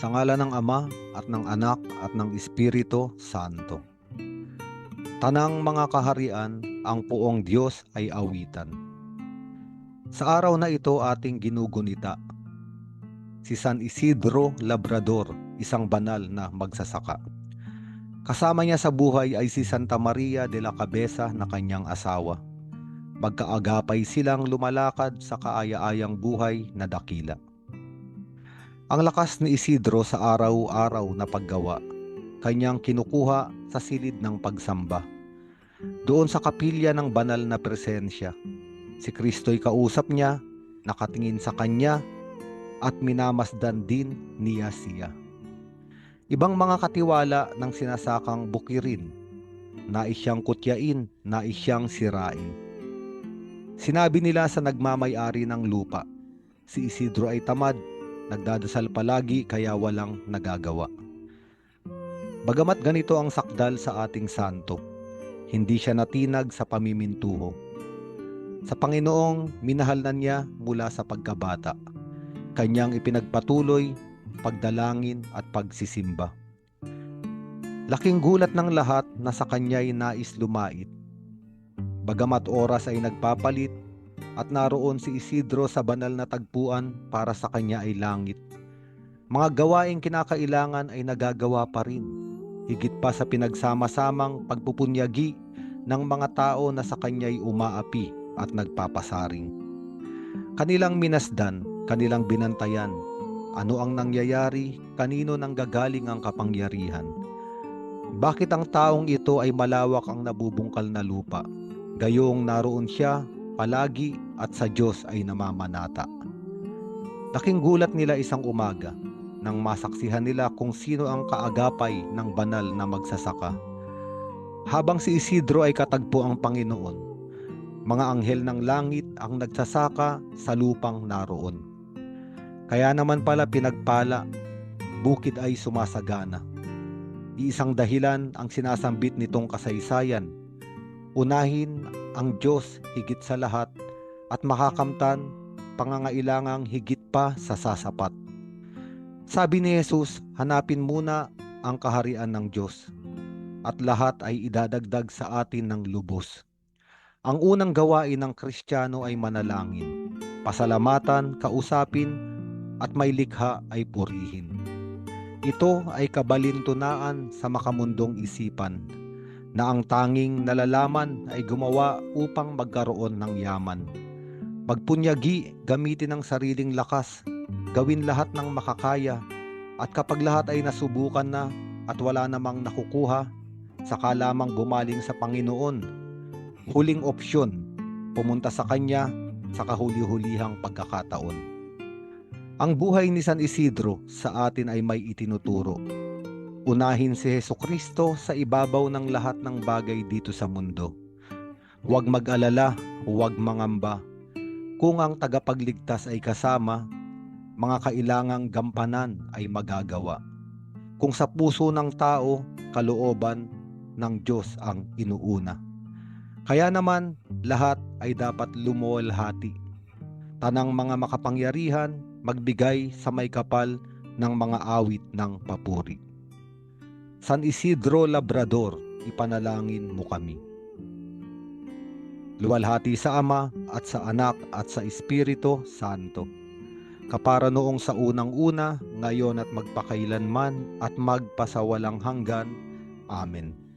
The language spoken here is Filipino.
Sa ngala ng Ama at ng Anak at ng Espiritu Santo. Tanang mga kaharian, ang puong Diyos ay awitan. Sa araw na ito ating ginugunita, si San Isidro Labrador, isang banal na magsasaka. Kasama niya sa buhay ay si Santa Maria de la Cabeza na kanyang asawa. Magkaagapay silang lumalakad sa kaaya-ayang buhay na dakila. Ang lakas ni Isidro sa araw-araw na paggawa, kanyang kinukuha sa silid ng pagsamba. Doon sa kapilya ng banal na presensya, si Kristo'y kausap niya, nakatingin sa kanya, at minamasdan din niya siya. Ibang mga katiwala ng sinasakang bukirin, nais siyang kutyain, nais siyang sirain. Sinabi nila sa nagmamayari ng lupa, si Isidro ay tamad, nagdadasal palagi kaya walang nagagawa. Bagamat ganito ang sakdal sa ating santo, hindi siya natinag sa pamimintuho. Sa Panginoong minahal na niya mula sa pagkabata. Kanyang ipinagpatuloy, pagdalangin at pagsisimba. Laking gulat ng lahat na sa kanya'y nais lumait. Bagamat oras ay nagpapalit at naroon si Isidro sa banal na tagpuan para sa kanya ay langit. Mga gawaing kinakailangan ay nagagawa pa rin higit pa sa pinagsama-samang pagpupunyagi ng mga tao na sa kanya'y umaapi at nagpapasaring. Kanilang minasdan, kanilang binantayan, ano ang nangyayari, kanino nang gagaling ang kapangyarihan. Bakit ang taong ito ay malawak ang nabubungkal na lupa, gayong naroon siya palagi at sa Diyos ay namamanata. Laking gulat nila isang umaga nang masaksihan nila kung sino ang kaagapay ng banal na magsasaka. Habang si Isidro ay katagpo ang Panginoon, mga anghel ng langit ang nagsasaka sa lupang naroon. Kaya naman pala pinagpala, bukid ay sumasagana. Iisang dahilan ang sinasambit nitong kasaysayan. Unahin ang Diyos higit sa lahat at makakamtan pangangailangang higit pa sa sasapat. Sabi ni Jesus, hanapin muna ang kaharian ng Diyos at lahat ay idadagdag sa atin ng lubos. Ang unang gawain ng Kristiyano ay manalangin, pasalamatan, kausapin, at may likha ay purihin. Ito ay kabalintunaan sa makamundong isipan na ang tanging nalalaman ay gumawa upang magkaroon ng yaman. Magpunyagi, gamitin ang sariling lakas, gawin lahat ng makakaya, at kapag lahat ay nasubukan na at wala namang nakukuha, saka lamang gumaling sa Panginoon. Huling opsyon, pumunta sa Kanya sa kahuli-hulihang pagkakataon. Ang buhay ni San Isidro sa atin ay may itinuturo. Unahin si Heso Kristo sa ibabaw ng lahat ng bagay dito sa mundo. Huwag mag-alala, huwag mangamba. Kung ang tagapagligtas ay kasama, mga kailangang gampanan ay magagawa. Kung sa puso ng tao, kalooban ng Diyos ang inuuna. Kaya naman, lahat ay dapat lumuwalhati. Tanang mga makapangyarihan, magbigay sa may kapal ng mga awit ng papuri. San Isidro Labrador, ipanalangin mo kami. Luwalhati sa Ama at sa Anak at sa Espiritu Santo. Kapara noong sa unang-una, ngayon at magpakailanman at magpasawalang hanggan. Amen.